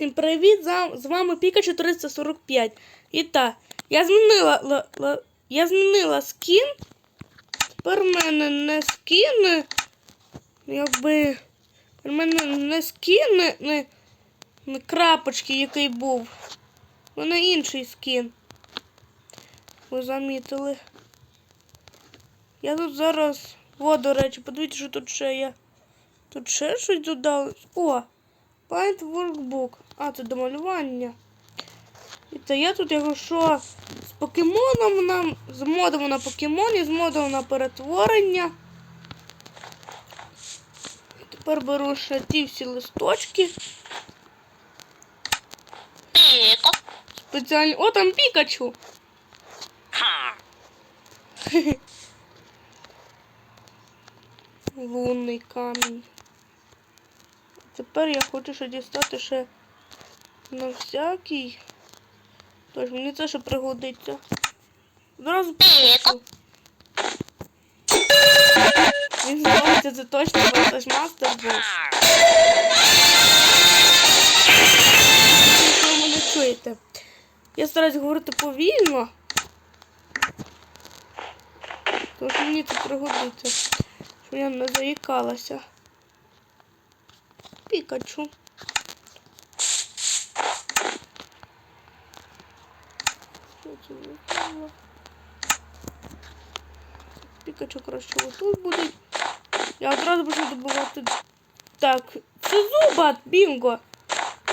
Всім привіт! З вами Пікачу 345. І так, я змінила ла- ла- я змінила скін. Тепер в мене не скін. Якби. В мене не скін, не, не крапочки, який був. У мене інший скін. Ви замітили. Я тут зараз. О, до речі, подивіться, що тут ще є. Тут ще щось додалось. О! Paint Workbook. А, це до малювання. І то я тут, якщо з покемоном нам, з модом на покемоні, з модом на перетворення. Тепер беру ще ті всі листочки. Піко. Спеціальні. О, там Пікачу! Ха. Лунний камінь. Тепер я хочу ще дістати ще на всякий. Тож мені це ще пригодиться. Зразу Піко. Він зробиться, це точно, це ж мастер був. Ви мене чуєте? Я стараюсь говорити повільно. Що мені це пригодиться. Щоб я не заїкалася. Виходило? Пікачу краще отут буде. Я одразу почну добувати. Так, це зубат, бінго.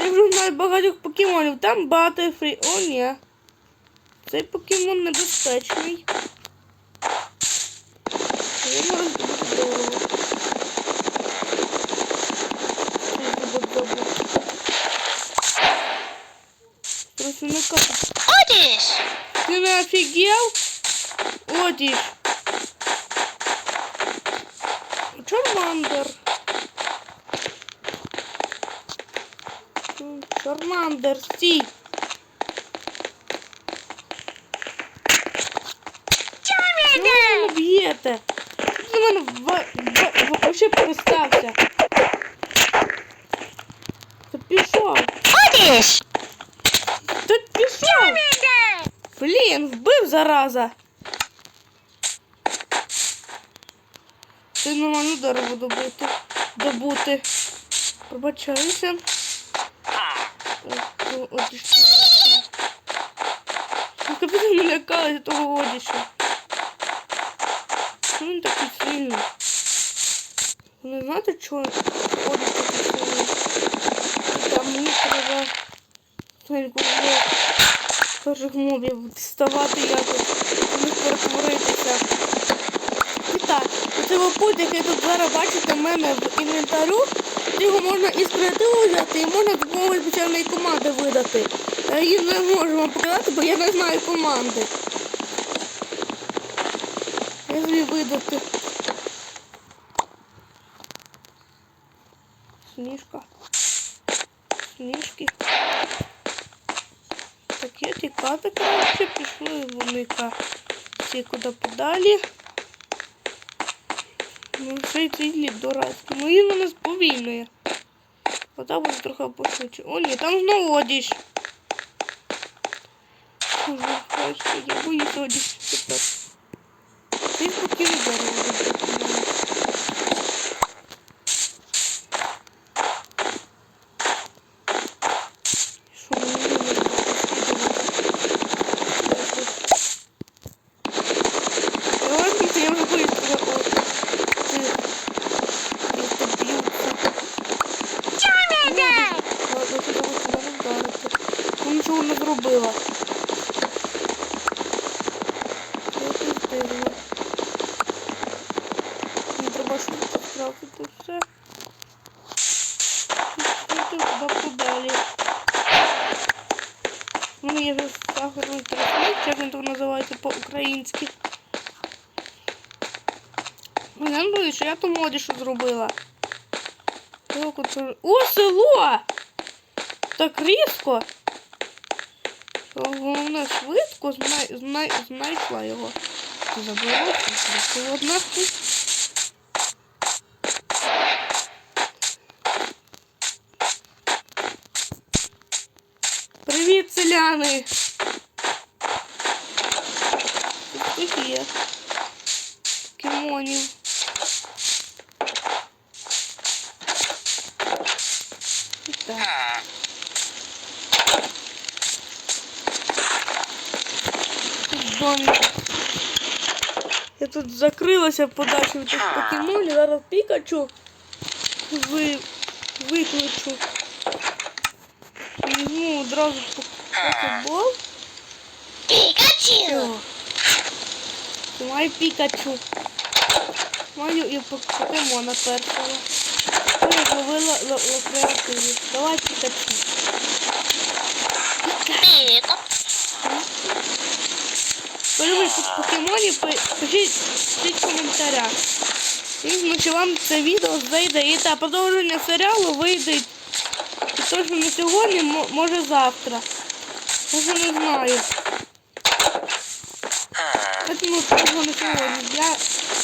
Я вже знаю багатьох покемонів. Там Баттерфрі. О, ні. Цей покемон небезпечний. Я не роздобути дорого. Цей зубат забув. Працівника. Одіж. Ти не офігел? Одіж. Чармандер. М, Чармандер, стій. Чого ви мене б'єте? Ти мене в, в, в, вообще перестався. Ти пішов. Одіж. Ти пішов. Блін, вбив зараза. Ти нормально дерево добути. Добути. Пробачаюся. О, Одіще. Ну, Капець мене лякали того одіща. Чому він такий сильний? Ви не знаєте, чого одіщ такий сильний? Там мені треба тоненько вже перших мобів діставати якось, не перетворитися. І так, оцей пульт, який тут зараз бачите в мене в інвентарю, його можна із креативу взяти і можна допомогою спеціальної команди видати. Я її не можу вам показати, бо я не знаю команди. Я собі видати. Сніжка. Сніжки. Так, я тікати, коротше, пішли воника всі куди подалі. Ну, цей цей дурацький. Ну він мене сповільнює. Ота буде трохи пошвидше. О, ні, там знову одіж. Я боюсь одіж. Ти спокійно дерево буде. Що мені не буде? Ладно, я вже боюсь тебе от. Ти. Я тебе б'ються. Чармендер. Ладно, ти давай тебе вдарити. Ну нічого не зробила. Я тут дивно. Мені треба швидко скрафтити все. І піти туди подалі. У мене є вже сахарний тростник, як він тут називається по-українськи. Ну, Я не думаю, що я ту моді що зробила. О, село! Так різко. Головне швидко знай, знай, знайшла його. Забула, одна. Тут їх є. Покемонів. І так. Тут домик. Я тут закрилася подальше від тих покемонів. Зараз Пікачу ви, викличу. Візьму одразу покебол. Пікачу. Маю Пікачу. Маю і пок- покемона першого. Я зловила локреативі. Давай Пікачу. Піко. Полюбіть по- покемонів, пишіть, в коментарях. І значить вам це відео зайде. І та продовження серіалу вийде. І точно не сьогодні, може завтра. Може не знаю. Тому точно не сьогодні. Я,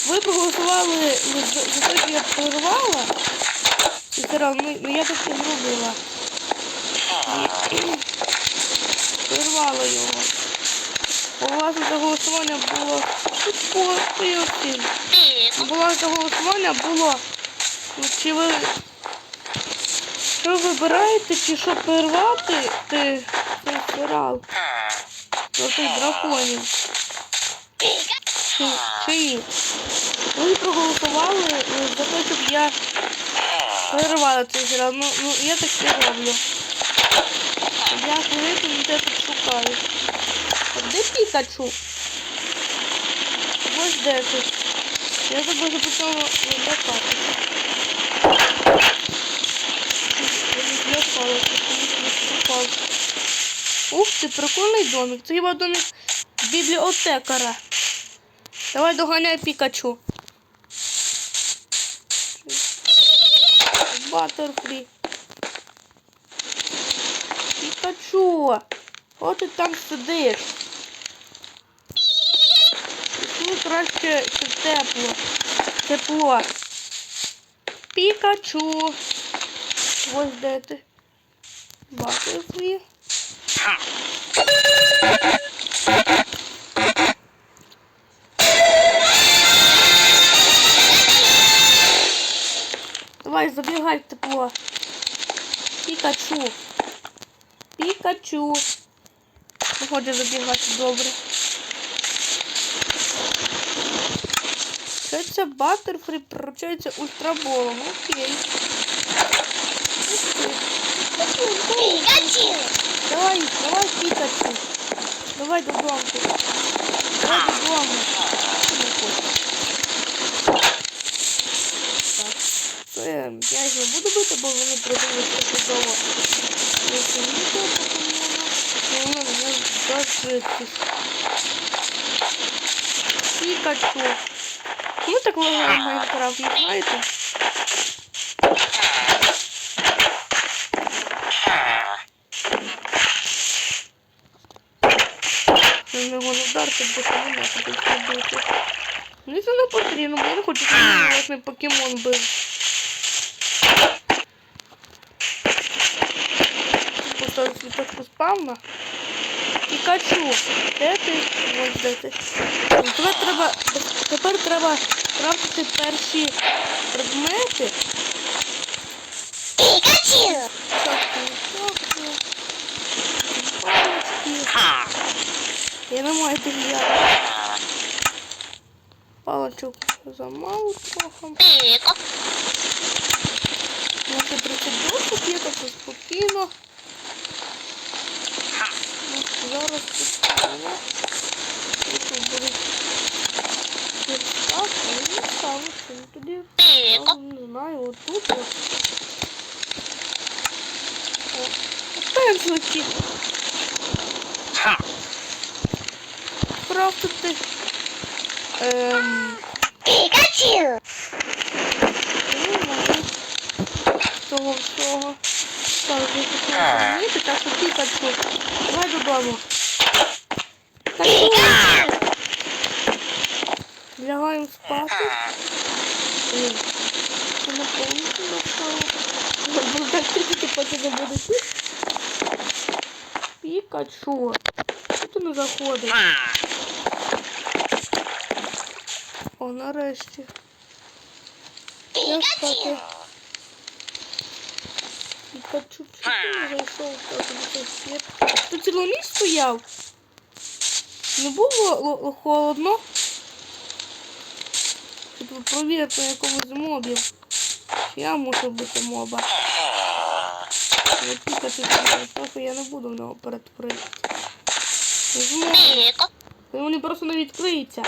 ви проголосували за, за те, що я прорвала. цей серіал, ну, ну я так і зробила. Прорвала його. Власне, це голосування було. Піко. Власне, голосування було. Чи ви що вибираєте, чи що перервати ти, цей серіал про тих драконів? Чи, чи ні? Ви проголосували за те, щоб я перервала цей серіал. Ну, ну я так і роблю. Я хвилину я тут шукаю. А Де Пікачу? Ось де ти. Я забув запитала лякати. Ух ти, прикольний домик. Це хіба домик бібліотекара. Давай доганяй Пікачу. Баттерфрі. Пікачу. О, ти там сидиш. Ну, краще це тепло. Тепло. Пікачу. Ось де ти. Баттерфрі. Давай, забігай в тепло. Пікачу. Пікачу. Хоче забігати добре. Що це Баттерфрі приручається ультраболом? Окей. Пікачу. Давай, давай, Пікачу. Давай додому. Давай додому. Що не хочеш? Так. Це я їх не буду бити, бо вони продовжують чудово. Якщо відео покемона, то воно мене зажитись. Пікачу. Чому так лагає Майнкрафт, не знаєте? Це не його не можна тут зробити. Мені це не потрібно, бо я не хочу, щоб власний покемон бив. Поставив світочку спавна. Пікачу, де ти? Ось де ти. Тепер треба, тепер треба крафтити перші предмети. Пікачу. Палочки. Я не маю тих я. Палочок замало трохи. Може 32 є, так спокійно. Ну, Зараз поставимо. Тут буде так, а не ставимо. Ну, Тоді Піко. я не знаю, отут. от. О, Крафтити. Ем, Пікачу. того всього. Так, хотіли змінити, так що Пікачу. Давай додому. Пікачу. Лягаємо спати. Це не повністю настало. Так тільки поки не буде. Пікачу. Що ти не заходиш? О, нарешті. Я спати. Пікачу, не зайшов так світ? Ти цілу ніч стояв? Не було холодно? Щоб провірити на якомусь мобі. Чи я мушу бути моба? Я пікати трохи я не буду в нього перетворити. Не зможу. Вони просто не відкриються.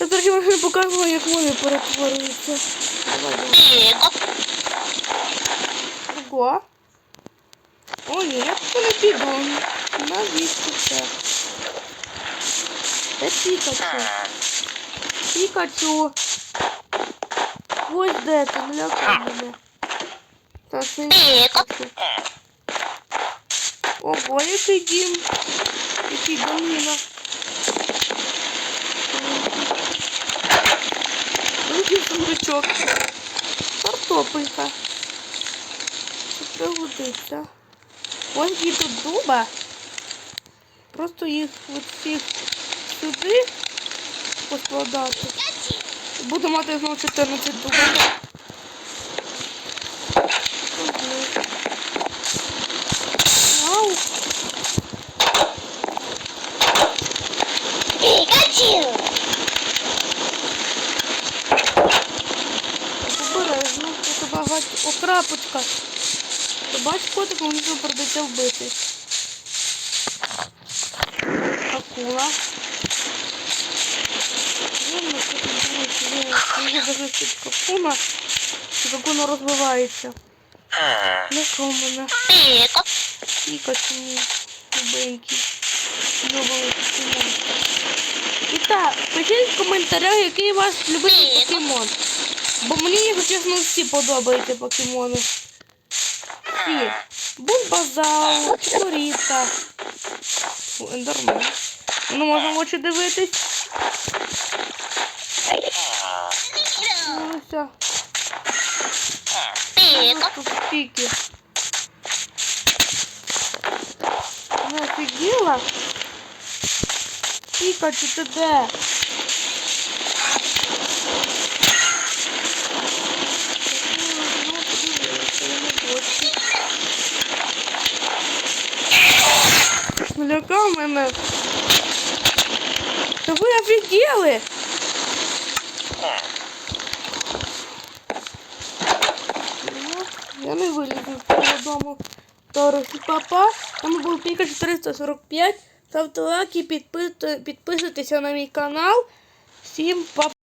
Я трохи вам не показувала, як вони перетворюються. Давай, давай. Піка. Ого. О, ні, я туди не піду. Навіщо це? Де Пікачу? Пікачу. Ось де ти, не лякай мене. Та це Піка. Пікачу. Ого, який дім. Який доміна. Сундучок. Картопелька. Це пригодиться. Ось тут дуба. Просто їх от всіх сюди поскладати. Буду мати знову 14 дубів. Ого. Вау. Пікачу. Обережно, тут багато. О, крапочка. Ти бач котик, мені тут придеться вбити. Акула. І какуна розвивається. Не мене. Піка. Пікачу мій любенький. І так, пишіть в коментарях, який ваш любимий покемон. Бо мені, якщо чесно, всі подобаються покемони. Всі. Бульбазал, Чоріта. Фу, Ендермен. Ну, можна в очі дивитись. Ну, все. Тут стільки. Не офігіла? Пікачу, ти де? Та ви офігели? Ну, Я не вилізу з цього дому. Дорогі папа. Там був Піка 445. Ставте лайки, підписуйтесь на мій канал. Всім папа.